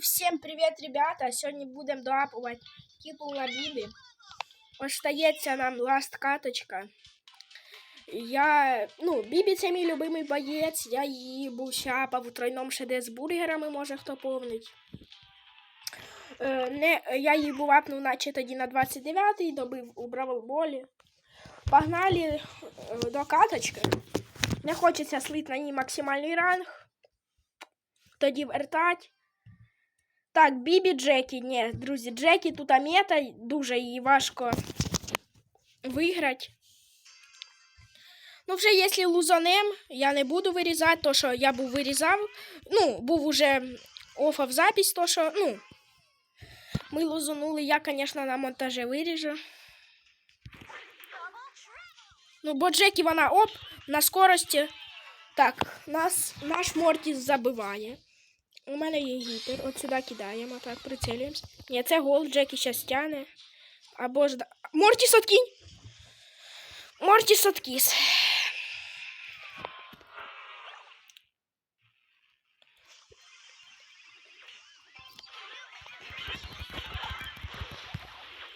всем привет, ребята! Сьогодні будемо доапувати титул на Бібі. Остається нам ласт каточка. Я, ну, Бібі це мій любимий боєць, я її був щапав у тройному шеде з бургерами, може хто помнить. Е, не, я її був апнув наче тоді на 29-й, добив у Бравлболі. Погнали е, до каточки. Не хочеться слити на ній максимальний ранг. Тоді вертать. Так, Бібі Джекі. Ні, друзі, Джекі тут мета, дуже її важко виграти. Ну, вже якщо лузанем, я не буду вирізати, то що я був вирізав. Ну, був уже офав запись, то що, ну, ми лузанули, я, звісно, на монтажі виріжу. Ну, бо Джекі вона оп, на скорості. Так, нас, наш Мортіс забиває. У мене є гіпер. От сюди кидаємо, так, прицілюємось. Ні, це гол, Джекі щас тяне. Або ж. Мортіс откинь! Мортіс откис.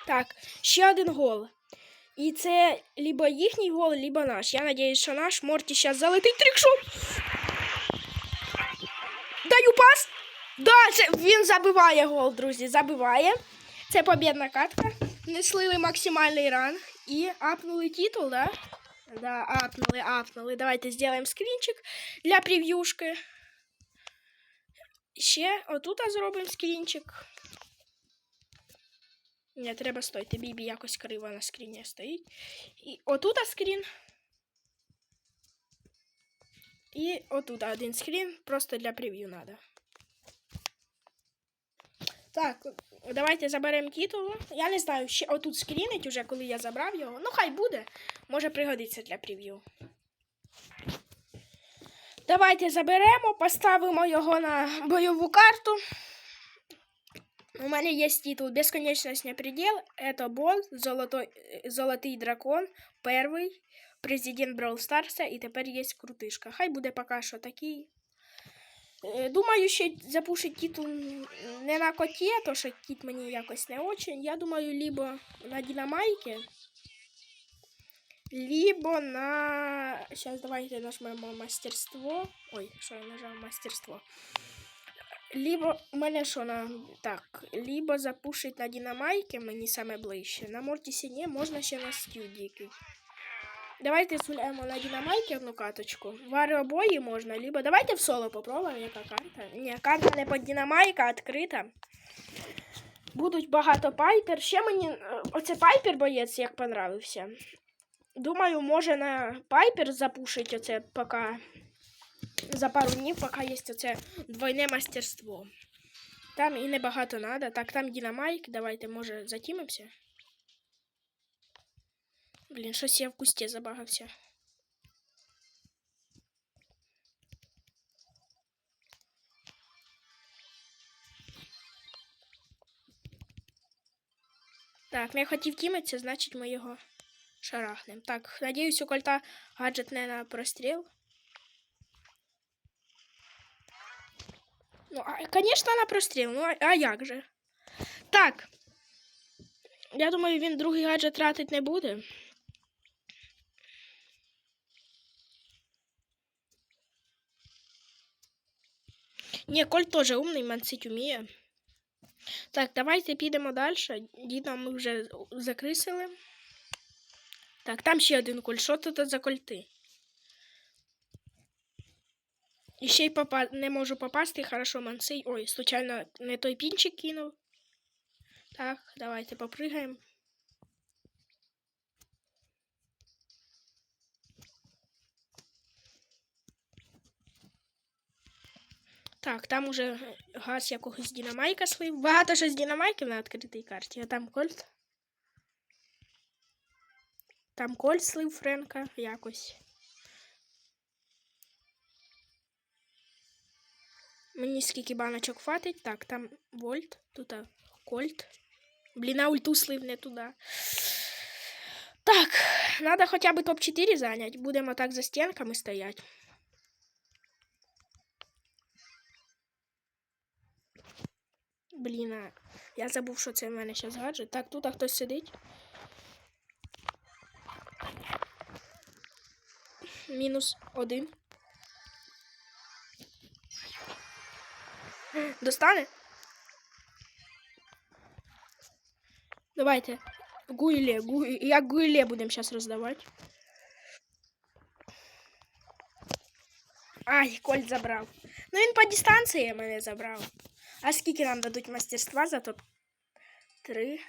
Так, ще один гол. І це либо їхній гол, либо наш. Я надіюсь, що наш Морті зараз залетить трикшот. Пас. Да, він забиває гол, друзі. Забиває. Це побідна катка. Не слили максимальний ранг і апнули титул, да? Да, апнули, апнули. Давайте зробимо скрінчик для прев'юшки. Ще отут зробимо скрінчик. Не, треба стойте. Бібі якось криво на скріні стоїть. І отут скрін. І отут один скрін, просто для прев'ю надо. Так, давайте заберемо титул. Я не знаю, ще отут скрінить уже, коли я забрав його. Ну, хай буде. Може пригодиться для прев'ю. Давайте заберемо, поставимо його на бойову карту. У мене є титул «Бесконечность не предел». Это бол, золотой, золотий дракон, перший, президент Brawl Старса, і тепер є крутишка. Хай буде поки що такий. Е, Думаю, ще запушить титул не на коті, то що кіт мені якось не очень. Я думаю, либо на динамайке, либо на... Сейчас давайте нажмемо мастерство. Ой, що я нажав мастерство. Либо мене що на так, либо запушить на динамайки, мені саме ближче. На Мортісі ні, можна ще на стюдіки. Давайте згуляємо на динамайки одну каточку. В обої можна, либо давайте в соло попробуємо, яка карта. Ні, карта не під динамайка, відкрита. Будуть багато пайпер. Ще мені е, оце пайпер боєць як понравився. Думаю, може на пайпер запушить оце поки за пару днів, поки є оце двойне мастерство. Там і небагато надо. Так, там динамайк. Давайте, може, затімимося. Блін, щось я в кусті забагався. Так, не хотів тімитися, значить ми його шарахнем. Так, надіюсь, у кольта гаджет не на простріл. Ну, а, конечно, на простріл. Ну, а, а як же? Так. Я думаю, він другий гаджет тратить не буде. Ні, Коль теж умний, мансить вміє. Так, давайте підемо далі. Діда ми вже закрисили. Так, там ще один коль. Що тут за кольти? І ще й попа... не можу попасти, хорошо, мансей. Ой, случайно не той пінчик кинув. Так, давайте попригаємо. Так, там уже газ якогось динамайка слив. Багато що з динамайків на відкритій карті, а там кольт. Там кольт слив Френка якось. Мені скільки баночок хватить. Так, там вольт, тут кольт. Блін, а ульту слив не туди. Так, треба хоча б топ-4 зайняти. Будемо так за стінками стояти. Блін, я забув, що це в мене зараз гаджет. Так, тут хтось сидить. Мінус один. Достане? Давайте. Гуйле, гуй... як гуйле будемо зараз роздавати. Ай, Кольт забрав. Ну він по дистанції мене забрав. А скільки нам дадуть мастерства за топ? Три.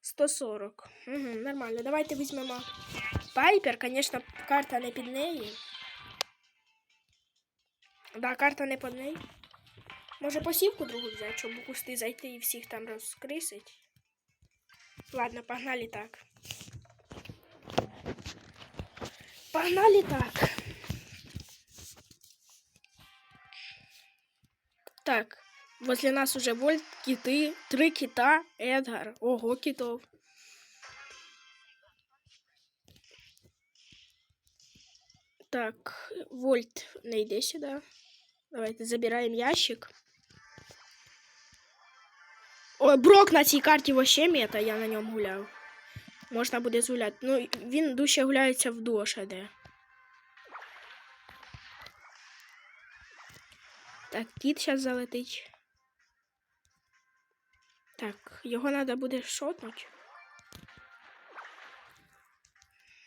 140. Угу, нормально. Давайте візьмемо Пайпер. Звісно, карта не під неї. Да, карта не під неї. Може посівку другу взяти, щоб у кусти зайти і всіх там розкрисить. Ладно, погнали так. Погнали так. Так, возле нас уже вольт, киты, три кита, Эдгар. Ого, китов. Так, вольт, не йди сюди. Давайте забираємо ящик. Ой, Брок на цій карті вообще мета, я на ньому гуляв. Можна буде згуляти. Ну, він дужче гуляється в Доша, де. Так, кіт зараз залетить. Так, його треба буде шотнути.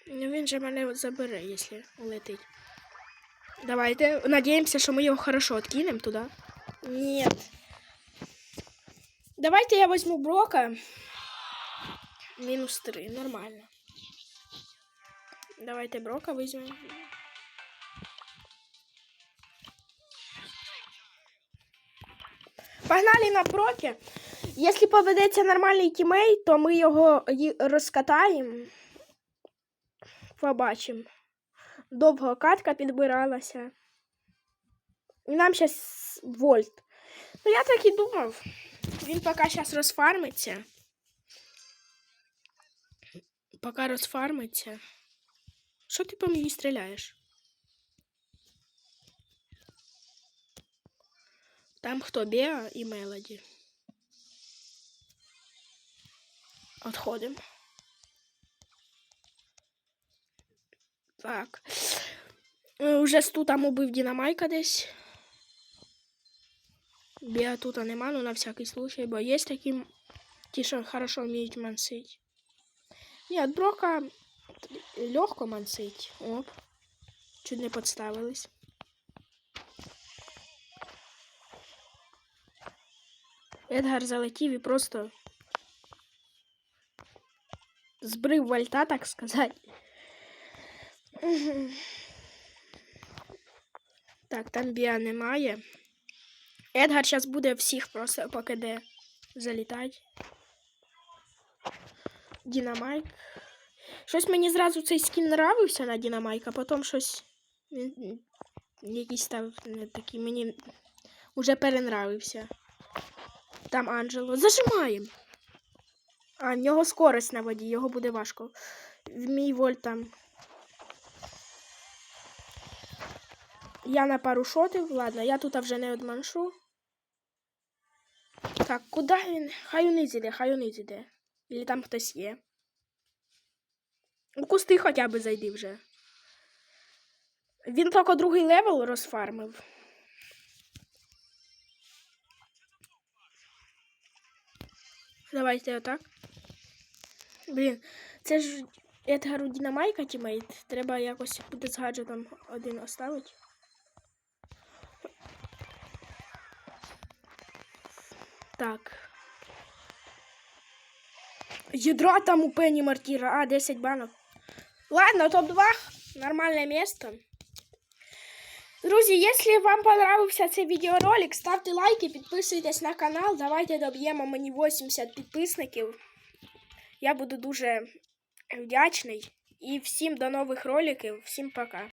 Ну, він же мене забере, якщо улетить. Давайте надіємося, що ми його хорошо откинемо туди. Ні. Давайте я возьму Брока. Мінус 3, нормально. Давайте Брока візьмемо. Погнали на Броке. Якщо поведеться нормальний тімейт, то ми його розкатаємо. Побачимо. Довго катка підбиралася. І нам зараз вольт. Ну, я так і думав. Він поки зараз розфармиться. Поки розфармиться. Що ти по мені стріляєш? Там хто Беа і Мелоді. Отходимо. Так. Е, Уже сту там убив Дінамайка десь. Біа тут нема, ну на всякий случай, бо є такі, ті, що хорошо вміють мансить. Ні, от Брока легко мансить. Оп. Чуть не подставились. Едгар залетів і просто збрив вальта, так сказати. Так, там біа немає. Едгар зараз буде всіх просто по КД залітати. Дінамайк. Щось мені зразу цей скін нравився на Дінамайк, а потім щось якийсь став такий мені уже перенравився. Там Анджело. Зажимаємо. А, в нього скорость на воді, його буде важко. В мій вольт там. Я на пару шотів. Ладно, я тут вже не одманшу. Так, куди він? Хай униз іде, хай униз іде. Или там хтось є. У кусти хоча б зайди вже. Він тільки другий левел розфармив. Давайте отак. Блін, це ж Едгару Дінамайка тімейт. Треба якось буде з гаджетом один оставити. Так. Ядра там у Пенні Мартіра. А, 10 банок. Ладно, топ-2. Нормальне місто. Друзі, якщо вам понравився цей відеоролик, ставте лайки, підписуйтесь на канал. Давайте доб'ємо мені 80 підписників. Я буду дуже вдячний. І всім до нових роликів. Всім пока.